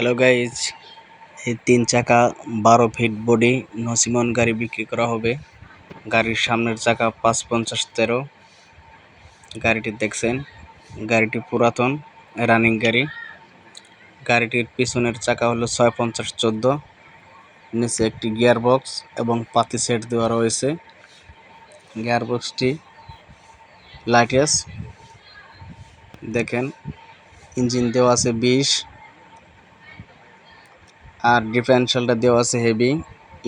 Hello guys এই তিন চাকা বারো ফিট বডি নসিমন গাড়ি বিক্রি করা হবে। গাড়ির সামনের চাকা পাঁচ পঞ্চাশ তেরো। গাড়িটি দেখছেন, গাড়িটি পুরাতন রানিং গাড়ি। গাড়িটির পিছনের চাকা হলো ছয় পঞ্চাশ চোদ্দ। নিচে একটি গিয়ার বক্স এবং পাতি সেট দেওয়া রয়েছে। গিয়ার বক্সটি লাইটেস দেখেন ইঞ্জিন দেওয়া আছে বিশ। আর ডিফারেন্সিয়ালটা দেওয়া আছে হেভি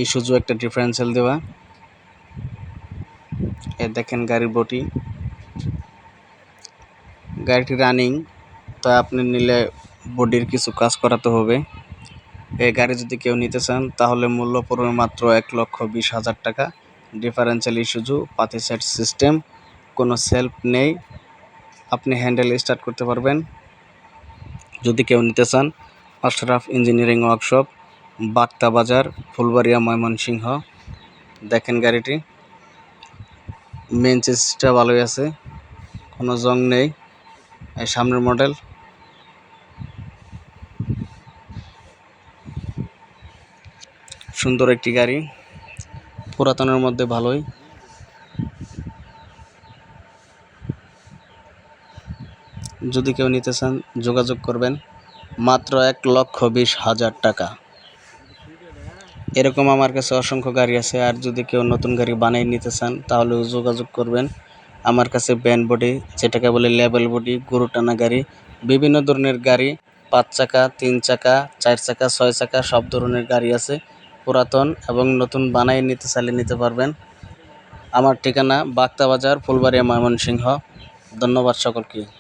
ইস্যুজও একটা ডিফারেন্সিয়াল দেওয়া। এ দেখেন গাড়ির বটি। গাড়িটি রানিং তো আপনি নিলে বডির কিছু কাজ করাতে হবে। এই গাড়ি যদি কেউ নিতে চান, তাহলে মূল্য পড়বে মাত্র এক লক্ষ বিশ হাজার টাকা। ডিফারেন্সিয়াল ইস্যুজু পাতি সেট সিস্টেম কোনো সেলফ নেই। আপনি হ্যান্ডেল স্টার্ট করতে পারবেন। যদি কেউ নিতে চান আশরাফ ইঞ্জিনিয়ারিং ওয়ার্কশপ বাক্তা বাজার, ফুলবাড়িয়া, ময়মনসিংহ। দেখেন গাড়িটি। মেন চেসিসটা ভালোই আছে, কোনো জং নেই। এই সামনের মডেল সুন্দর একটি গাড়ি, পুরাতনের মধ্যে ভালোই। যদি কেউ নিতে চান, যোগাযোগ করবেন। মাত্র এক লক্ষ বিশ হাজার টাকা। এরকম আমার কাছে অসংখ্য গাড়ি আছে, আর যদি কেউ নতুন গাড়ি বানিয়ে নিতে চান, তাহলে যোগাযোগ করবেন। আমার কাছে ব্যান বডি, যেটাকে বলে লেবেল বডি গরু টানা গাড়ি, বিভিন্ন ধরনের গাড়ি, পাঁচ চাকা, তিন চাকা, চার চাকা, ছয় চাকা, সব ধরনের গাড়ি আছে, পুরাতন এবং নতুন বানাই নিতে চাইলে নিতে পারবেন। আমার ঠিকানা বাক্তা বাজার, ফুলবাড়িয়া ময়মনসিংহ। ধন্যবাদ সকলকে।